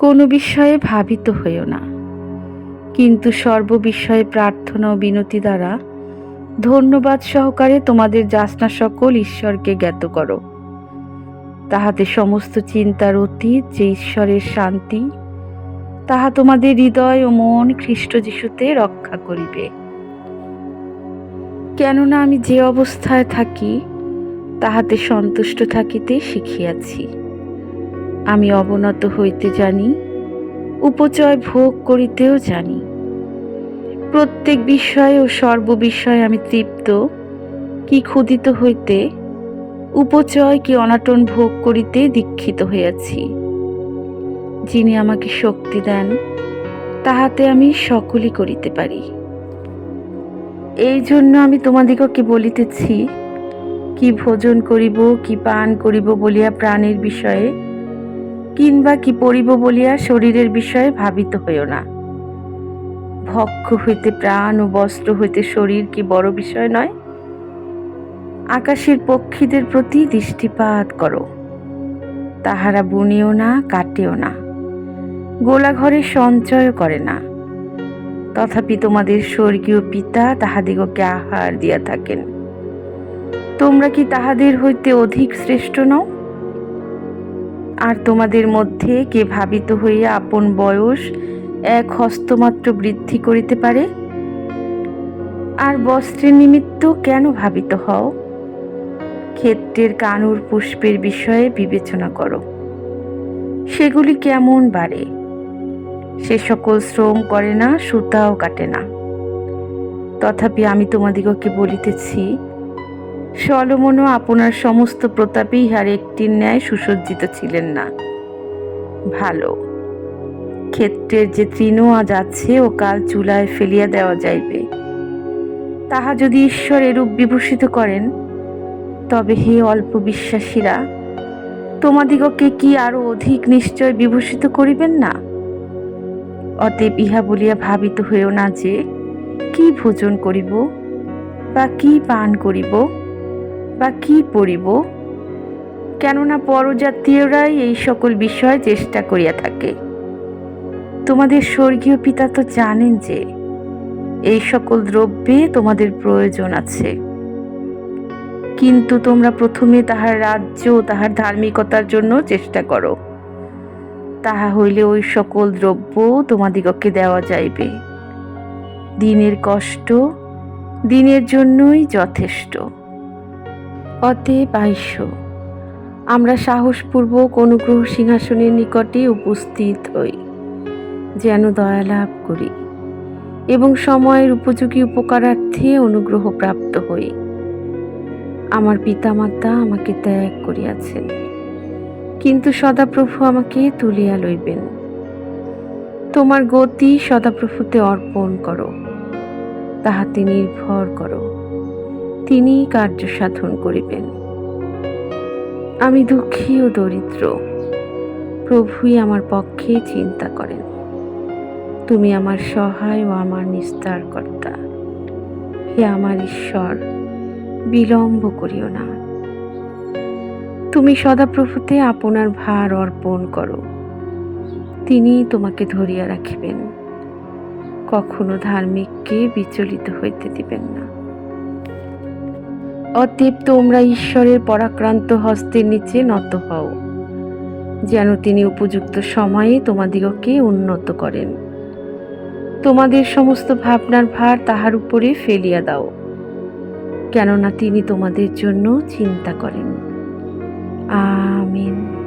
কোনো বিষয়ে ভাবিত হইও না। কিন্তু সর্ববিষয়ে প্রার্থনা ও বিনতি দ্বারা ধন্যবাদ সহকারে তোমাদের যাচনা সকল ঈশ্বরকে জ্ঞাত করো। তাহাতে সমস্ত চিন্তার অতীত যে ঈশ্বরের শান্তি, তাহা তোমাদের হৃদয় ও মন খ্রিস্ট যিশুতে রক্ষা করিবে। কেননা আমি যে অবস্থায় থাকি, তাহাতে সন্তুষ্ট থাকিতে শিখিয়াছি। আমি অবনত হইতে জানি, উপচয় ভোগ করিতেও জানি। প্রত্যেক বিষয় ও সর্ববিষয়ে আমি তৃপ্ত, কি ক্ষুদিত হইতে, উপচয় কি অনাটন ভোগ করিতে দীক্ষিত হইয়াছি। যিনি আমাকে শক্তি দেন, তাহাতে আমি সকলই করিতে পারি। এই জন্য আমি তোমাদিগকে বলিতেছি, কি ভোজন করিব, কি পান করিব বলিয়া প্রাণের বিষয়ে কিংবা কি পরিব বলিয়া শরীরের বিষয়ে ভাবিত হইও না। ভক্ষ হইতে প্রাণ ও বস্ত্র হইতে শরীর কি বড় বিষয় নয়? আকাশের পক্ষীদের প্রতি দৃষ্টিপাত করো। তাহারা বুনেও না, কাটেও না। গোলাঘরে সঞ্চয় করে না। তথাপি তোমাদের স্বর্গীয় পিতা তাহাদিগকে আহার দিয়া থাকেন। তোমরা কি তাহাদের হইতে অধিক শ্রেষ্ঠ নও? আর তোমাদের মধ্যে কে ভাবিত হইয়া আপন বয়স এক হস্তমাত্র বৃদ্ধি করিতে পারে? আর বস্ত্রের নিমিত্ত কেন ভাবিত হও? ক্ষেত্রের কানুর পুষ্পের বিষয়ে বিবেচনা করো। সেগুলি কেমন বাড়ে? সে সকল শ্রম করে না, সুতাও কাটে না। তথাপি আমি তোমাদিগকে বলিতেছি সলমনও আপনার সমস্ত প্রতাপেই আর একটির ন্যায় সুসজ্জিত ছিলেন না। ভালো। ক্ষেত্রের যে তৃণ আজ আছে, ও কাল চুলায় ফেলিয়া দেওয়া যাইবে। তাহা যদি ঈশ্বর এরূপ বিভূষিত করেন, তবে হে অল্প বিশ্বাসীরা, তোমাদিগকে কি আরও অধিক নিশ্চয় বিভূষিত করিবেন না? অতএব ইহা বলিয়া ভাবিত হইও না যে, কি ভোজন করিব বা কি পান করিব? বা কি পড়িব? কেননা পরজাতীয়রাই এই সকল বিষয় চেষ্টা করিয়া থাকে। তোমাদের স্বর্গীয় পিতা তো জানেন যে, এই সকল দ্রব্যে তোমাদের প্রয়োজন আছে। কিন্তু তোমরা প্রথমে তাহার রাজ্য তাহার ধার্মিকতার জন্য চেষ্টা করো। তাহা হইলে ওই সকল দ্রব্য তোমাদিগকে দেওয়া যাইবে। দিনের কষ্ট দিনের জন্যই যথেষ্ট। অতএব আইস। আমরা সাহসপূর্বক অনুগ্রহ সিংহাসনের নিকটে উপস্থিত হই, যেন দয়া লাভ করি এবং সময়ের উপযোগী উপকারার্থে অনুগ্রহ প্রাপ্ত হই। আমার পিতামাতা আমাকে ত্যাগ করিয়াছেন, কিন্তু সদাপ্রভু আমাকে তুলিয়া লইবেন। তোমার গতি সদাপ্রভুতে অর্পণ করো, তাহাতে নির্ভর করো। তিনি কার্য সাধন করিবেন। আমি দুঃখী ও দরিদ্র, প্রভুই আমার পক্ষে চিন্তা করেন। তুমি আমার সহায় ও আমার নিস্তার কর্তা হে আমার ঈশ্বর, বিলম্ব করিও না। তুমি সদাপ্রভুতে আপনার ভার অর্পণ করো। তিনি তোমাকে ধরিয়া রাখিবেন। কখনো ধার্মিককে বিচলিত হইতে দিবেন না। অতএব তোমরা ঈশ্বরের পরাক্রান্ত হস্তের নিচে নত হও, যেন তিনি উপযুক্ত সময়ে তোমাদিগকে উন্নত করেন। তোমাদের সমস্ত ভাবনার ভার তাহার উপরে ফেলিয়া দাও, কেননা তিনি তোমাদের জন্য চিন্তা করেন। আমিন।